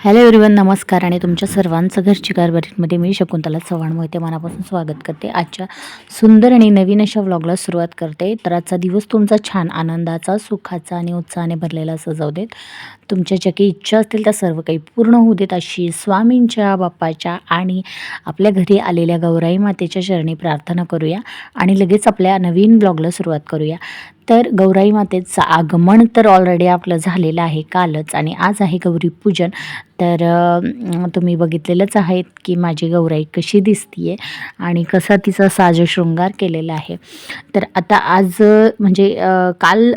Hello everyone नमस्कार आणि तुमच्या सर्वांचं घरची कारभारीमध्ये मी शकुंतला चव्हाण मोहिते मनापासून स्वागत करते. आजच्या सुंदर आणि नवीन अशा व्लॉगला सुरुवात करते. तर आजचा दिवस तुमचा छान आनंदाचा सुखाचा आणि उत्साहाने भरलेला असं जाऊ देत. तुमच्या ज्या काही इच्छा असतील त्या सर्व काही पूर्ण होऊ देत अशी स्वामींच्या बाप्पाच्या आणि आपल्या घरी आलेल्या गौराई मातेच्या चरणी प्रार्थना करूया आणि लगेच आपल्या नवीन ब्लॉगला सुरुवात करूया. तर गौराई मातेचं आगमन तर ऑलरेडी आपलं झालेलं आहे कालच आणि आज आहे गौरी पूजन. तर तुम्ही बघितलेलंच आहेत की माझी गौराई कशी दिसतीये आणि कसा तिचा साजशृंगार केलेला आहे. तर आता आज म्हणजे काल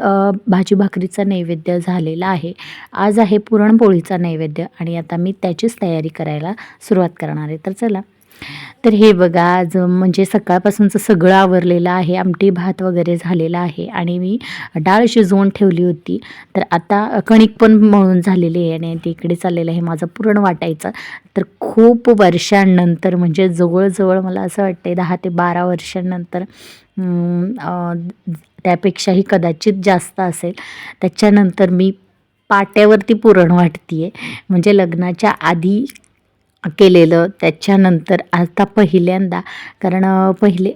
भाजी भाकरीचा नैवेद्य झालेला आहे. आज आहे पुरणपोळीचा नैवेद्य आणि आता मी त्याचीच तयारी करायला सुरुवात करणार आहे. तर चला. तर हे बघा आज म्हणजे सकाळपासूनचं सगळं आवरलेलं आहे आमटी भात वगैरे झालेला आहे आणि मी डाळ शिजवून ठेवली होती. तर आता कणिक पण मळून झालेली आहे आणि तिकडे चाललेलं आहे माझं पुरण वाटायचं. तर खूप वर्षांनंतर म्हणजे जवळजवळ मला असं वाटते दहा ते बारा वर्षांनंतर त्यापेक्षाही कदाचित जास्त असेल. त्याच्यानंतर मी पाट्यावरती पुरण वाटते आहे म्हणजे लग्नाच्या आधी केलेलं. त्याच्यानंतर आता पहिल्यांदा कारण पहिले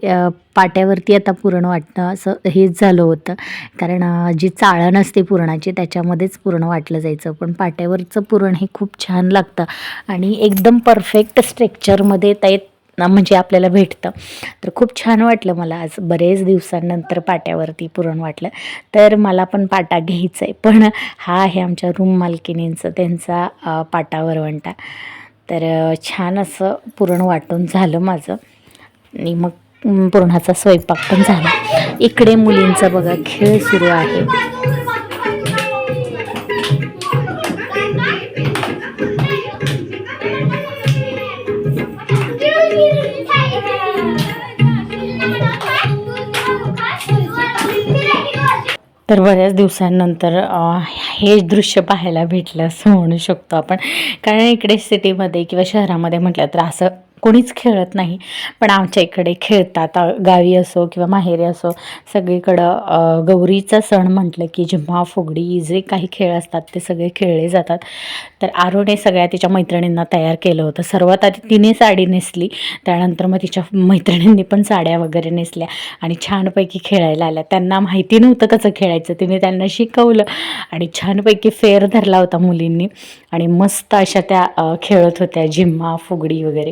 पाट्यावरती आता पुरण वाटणं असं हेच झालं होतं. कारण जी चाळण असते पुरणाची त्याच्यामध्येच पुरण वाटलं जायचं. पण पाट्यावरचं पुरण हे खूप छान लागतं आणि एकदम परफेक्ट स्ट्रेक्चरमध्ये ते म्हणजे आपल्याला भेटतं. तर खूप छान वाटलं मला आज बरेच दिवसांनंतर पाट्यावरती पुरण वाटलं. तर मला पण पाटा घ्यायचा आहे. पण हा आहे आमच्या रूम मालकिनींचं त्यांचा पाटा वरवंटा. तर छान असं पुरण वाटून झालं माझं. आणि मग पुरणाचा स्वयंपाक पण झाला. इकडे मुलींचा बघा खेळ सुरू आहे. तर बऱ्याच दिवसांनंतर हे दृश्य पाहायला भेटलं असं म्हणू शकतो आपण. कारण इकडे सिटीमध्ये किंवा शहरामध्ये म्हटलं तर असं कोणीच खेळत नाही. पण आमच्या इकडे खेळतात. गावी असो किंवा माहेरी असो सगळीकडं गौरीचा सण म्हटलं की जिम्मा फुगडी जे काही खेळ असतात ते सगळे खेळले जातात. तर आरोने सगळ्या तिच्या मैत्रिणींना तयार केलं होतं. सर्वात आधी तिने साडी नेसली. त्यानंतर मग तिच्या मैत्रिणींनी पण साड्या वगैरे नेसल्या आणि छानपैकी खेळायला आल्या. त्यांना माहिती नव्हतं कसं खेळायचं. तिने त्यांना शिकवलं आणि छानपैकी फेर धरला होता मुलींनी आणि मस्त अशा त्या खेळत होत्या. झिम्मा फुगडी वगैरे.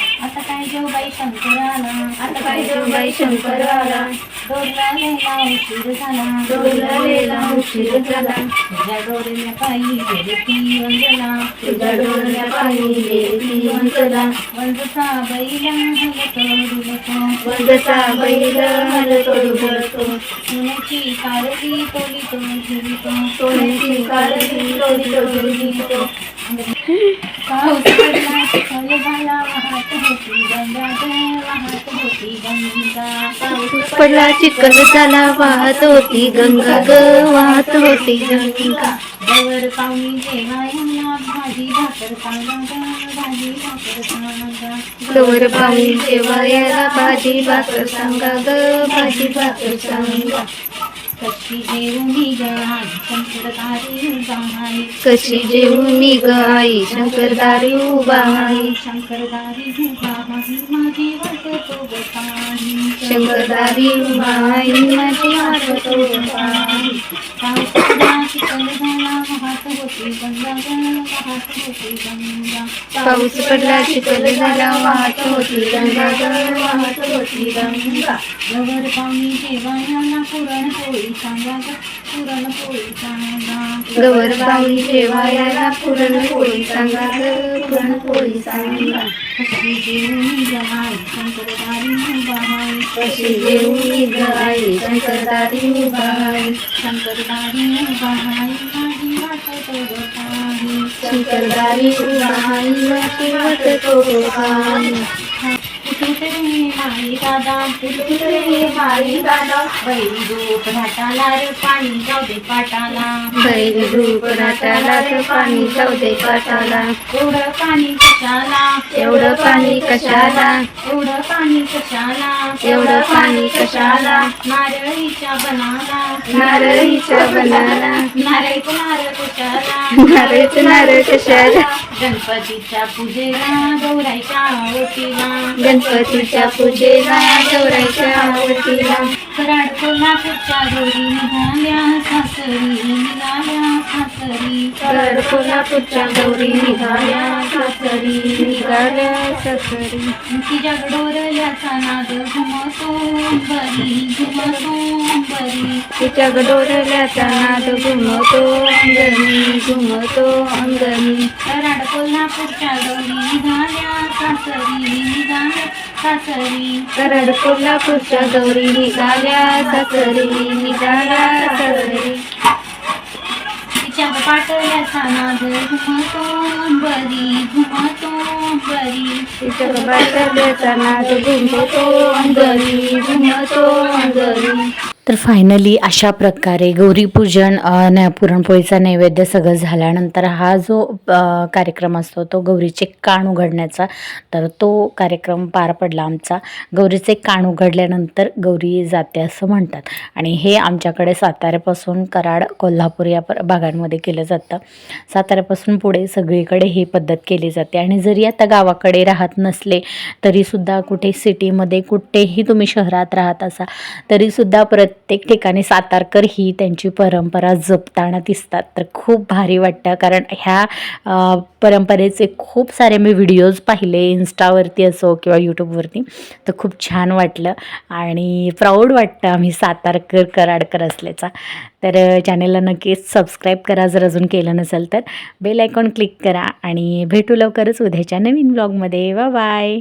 शंकराला आता काय बाई शंकराला डोरला लेला उशीर झाला डोरला लेला उशीर झाला तुझ्या डोरल्या पायी गेली वंदना तुझ्या डोरल्या पायी गेली वंदना वंदसा बैला वंदसा सोन्याची सोन्याची पाऊस पडला. होती गंगा पाऊस पडला चिखल झाला वाहत होती गंगा ग वाहत होती गंगा. जवळ पाहुणी जेव्हा यांना भाजी भाकर सांगा भाकर भाजी भाकर सांगा ग भाजी भाकर सांगा. कशी जेवणी ग आई शंकरदारी बाई कशी जेवू मी ग आई शंकरदारी उभा शंकरदारी बाई माझी वाटतो शंकरदारी आहे माझी वाटतो पाऊस पडला चिखल झाला वाहत होती गंगा ग वाहत होती गंगा गवर पाणी जेवायला पुरणपोळी सांगा ग पुरणपोळी सांगा गवर पाणी देवायाला पुरणपोळी सांगा. ग पुरणपोळी सांगा कशी जेवणी जमाई शंकरदारी बाई कशी जेवू मी शंकरदारी उभा शंकरदारी बाई माझी पाणी कुठे दादा माळी दादा बैल दूध घाटाला रे पाणी जाऊ दे पाटाला. बैल धूप राटाला तर पाणी जाऊ दे पाटाला. एवढं पाणी कशाला? एवढं पाणी कशाला? एवढं पाणी कशाला? एवढं पाणी कशाला? नारळीच्या बनाला. नारळीच्या बनाला. नारळ नारळ कशाला? नारळच नारळ कशाला? गणपतीच्या पूजेला गौराईच्या ओटीला गणपतीच्या पूजेला गौराईच्या आवडतीला कराड कोल्हापूरच्या निघाल्या सासरी निघाल्या सासरी. करड कोल्हापूरच्या गौरी निघाल्या सासरी. सासरी तिच्या डोरल्याचा नाद घुमतो बरी घुमतो बरी तिच्या गडोरल्याचा नाद घुमतो अंगणी घुमतो अंगणी कराड कोल्हापूरच्या गौरी निघाल्या सासरी निघाल्या सासरी. करड कोल्हापूरच्या गौरी निघाल्या सासरी निघाल्या सासरी. तिच्या पाटल्याचा घुमतो अंबरी घुमतो अंबरी तिच्या बाटल्याचा नाद घुमतो अंबरी घुमतो अंबरी. तर फायनली अशा प्रकारे गौरीपूजन न पुरणपोळीचा नैवेद्य सगळं झाल्यानंतर हा जो कार्यक्रम असतो तो गौरीचे कान उघडण्याचा तर तो कार्यक्रम पार पडला आमचा. गौरीचे कान उघडल्यानंतर गौरी जाते असं म्हणतात. आणि हे आमच्याकडे साताऱ्यापासून कराड कोल्हापूर या भागांमध्ये केलं जातं. साताऱ्यापासून पुढे सगळीकडे ही पद्धत केली जाते. आणि जरी आता गावाकडे राहत नसले तरीसुद्धा कुठे सिटीमध्ये कुठेही तुम्ही शहरात राहत असा तरीसुद्धा प्रत्येक ठिकाणी सातारकर ही त्यांची परंपरा जपताना दिसतात. तर खूप भारी वाटतं. कारण ह्या परंपरेचे खूप सारे मी व्हिडिओज पाहिले इन्स्टावरती असो किंवा यूट्यूबवरती तर खूप छान वाटलं. आणि प्राऊड वाटतं आम्ही सातारकर कराडकर असल्याचा. तर चॅनेलला नक्कीच सबस्क्राईब करा जर अजून केलं नसेल तर. बेल आयकॉन क्लिक करा. आणि भेटू लवकरच उद्याच्या नवीन ब्लॉगमध्ये बाय